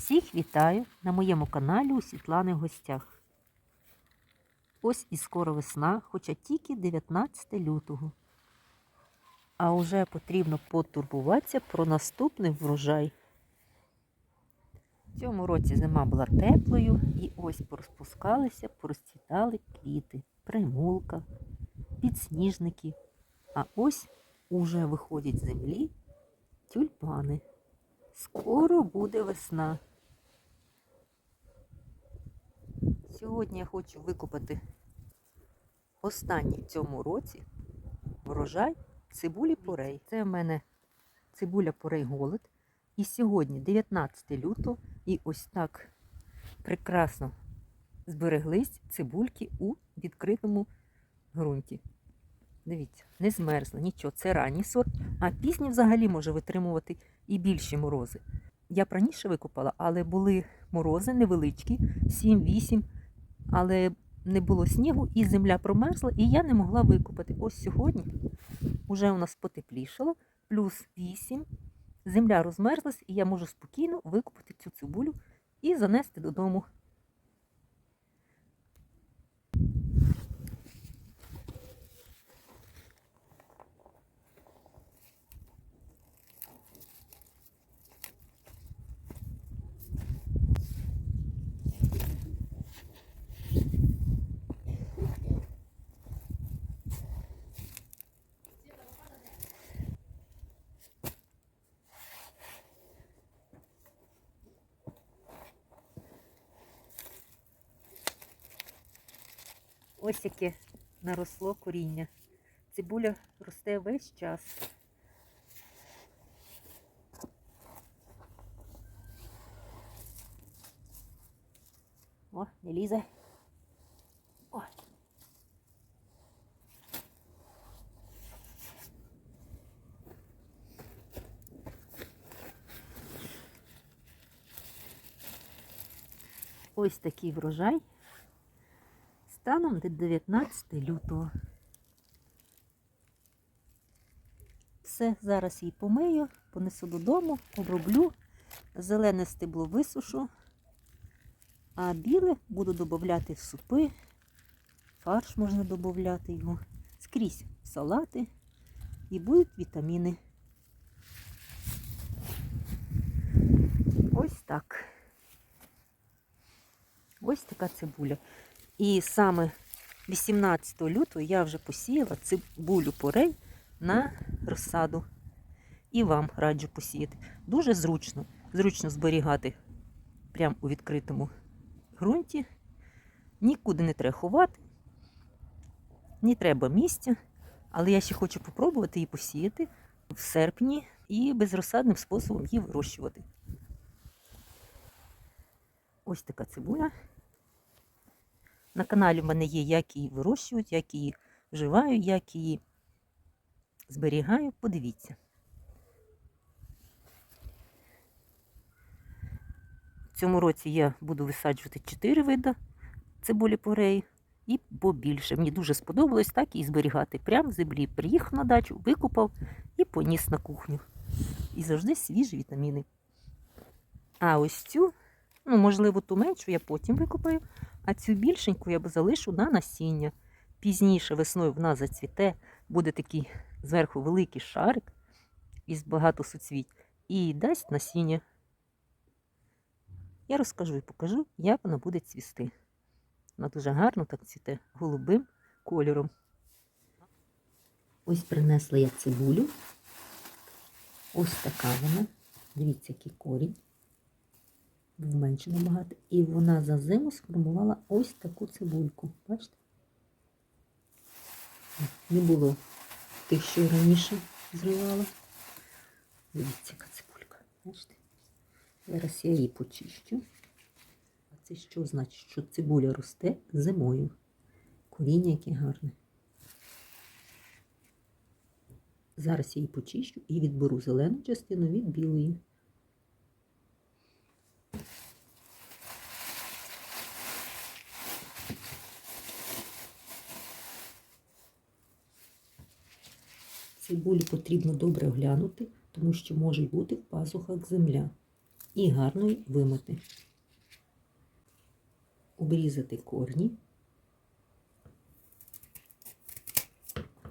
Всіх вітаю на моєму каналі у Світлани гостях. Ось і скоро весна, хоча тільки 19 лютого. А вже потрібно потурбуватися про наступний врожай. В цьому році зима була теплою і ось порозпускалися, порозцвітали квіти, примулка, підсніжники. А ось уже виходять з землі тюльпани. Скоро буде весна. Сьогодні я хочу викопати останній в цьому році врожай цибулі порей. Це в мене цибуля порей голод. І сьогодні 19 лютого, і ось так прекрасно збереглись цибульки у відкритому ґрунті. Дивіться, не змерзла, нічого, це ранній сорт, а пізній взагалі може витримувати і більші морози. Я раніше викопала, але були морози невеличкі, 7-8, але не було снігу, і земля промерзла, і я не могла викопати. Ось сьогодні вже у нас потеплішало, плюс 8, земля розмерзлась, і я можу спокійно викопати цю цибулю і занести додому. Ось яке наросло коріння. Цибуля росте весь час. О, не лізе. О. Ось такий врожай станом до 19 лютого. Все, зараз її помию, понесу додому, оброблю, зелене стебло висушу, а біле буду додати в супи, фарш можна додати його, скрізь салати і будуть вітаміни. Ось так. Ось така цибуля. І саме 18 лютого я вже посіяла цибулю порей на розсаду. І вам раджу посіяти. Дуже зручно. Зручно зберігати прямо у відкритому ґрунті. Нікуди не треба ховати, не треба місця. Але я ще хочу спробувати її посіяти в серпні і безрозсадним способом її вирощувати. Ось така цибуля. На каналі в мене є, як її вирощують, як її вживаю, як її зберігаю. Подивіться. В цьому році я буду висаджувати 4 види цибулі порей і побільше. Мені дуже сподобалось так і зберігати прямо в землі. Приїхав на дачу, викупав і поніс на кухню. І завжди свіжі вітаміни. А ось цю, ну, можливо, ту меншу я потім викупаю. А цю більшеньку я б залишу на насіння. Пізніше весною вона зацвіте, буде такий зверху великий шарик із багато суцвіть і дасть насіння. Я розкажу і покажу, як вона буде цвісти. Вона дуже гарно так цвіте голубим кольором. Ось принесла я цибулю. Ось така вона. Дивіться, який корінь менше набагато. І вона за зиму сформувала ось таку цибульку. Бачите? Не було тих, що раніше зривала. Дивіться, яка цибулька. Бачите? Зараз я її почищу. А це що значить? Що цибуля росте зимою. Коріння яке гарне. Зараз я її почищу і відберу зелену частину від білої. Цибулі потрібно добре оглянути, тому що може бути в пазухах земля. і гарно вимити. Обрізати корні.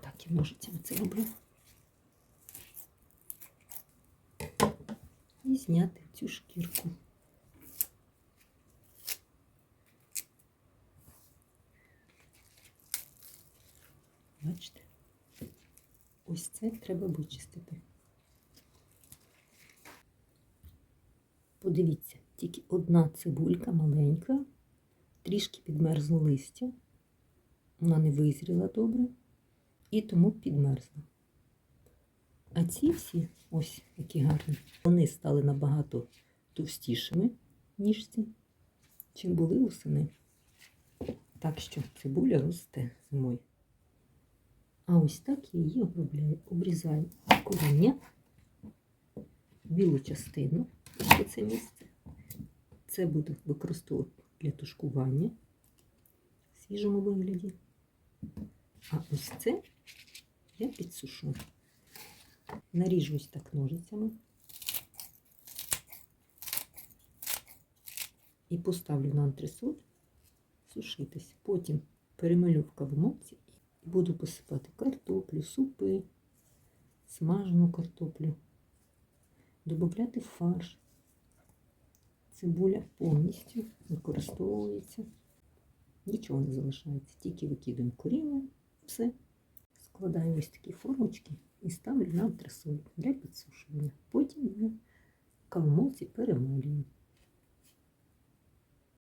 Так, я ножицями це роблю. І зняти цю шкірку. Бачите? Ось це треба вичистити. Подивіться, тільки одна цибулька маленька, трішки підмерзло листя. Вона не визріла добре і тому підмерзла. А ці всі, ось які гарні, вони стали набагато товстішими, ніж ці, чим були восени. Так що цибуля росте зимою. А ось так я її обробляю. Обрізаю коріння, білу частину, ось це місце. Це буду використовувати для тушкування в свіжому вигляді. А ось це я підсушу. Наріжу ось так ножицями і поставлю на антресоль сушитись. Потім перемелю в кавомолці і буду посипати картоплю, супи, смажену картоплю, додати фарш. Цибуля повністю використовується. Нічого не залишається, тільки викидуємо коріння, все. Складаю ось такі формочки і ставлю на антресоль для підсушування. Потім я в кавомолці перемалюю.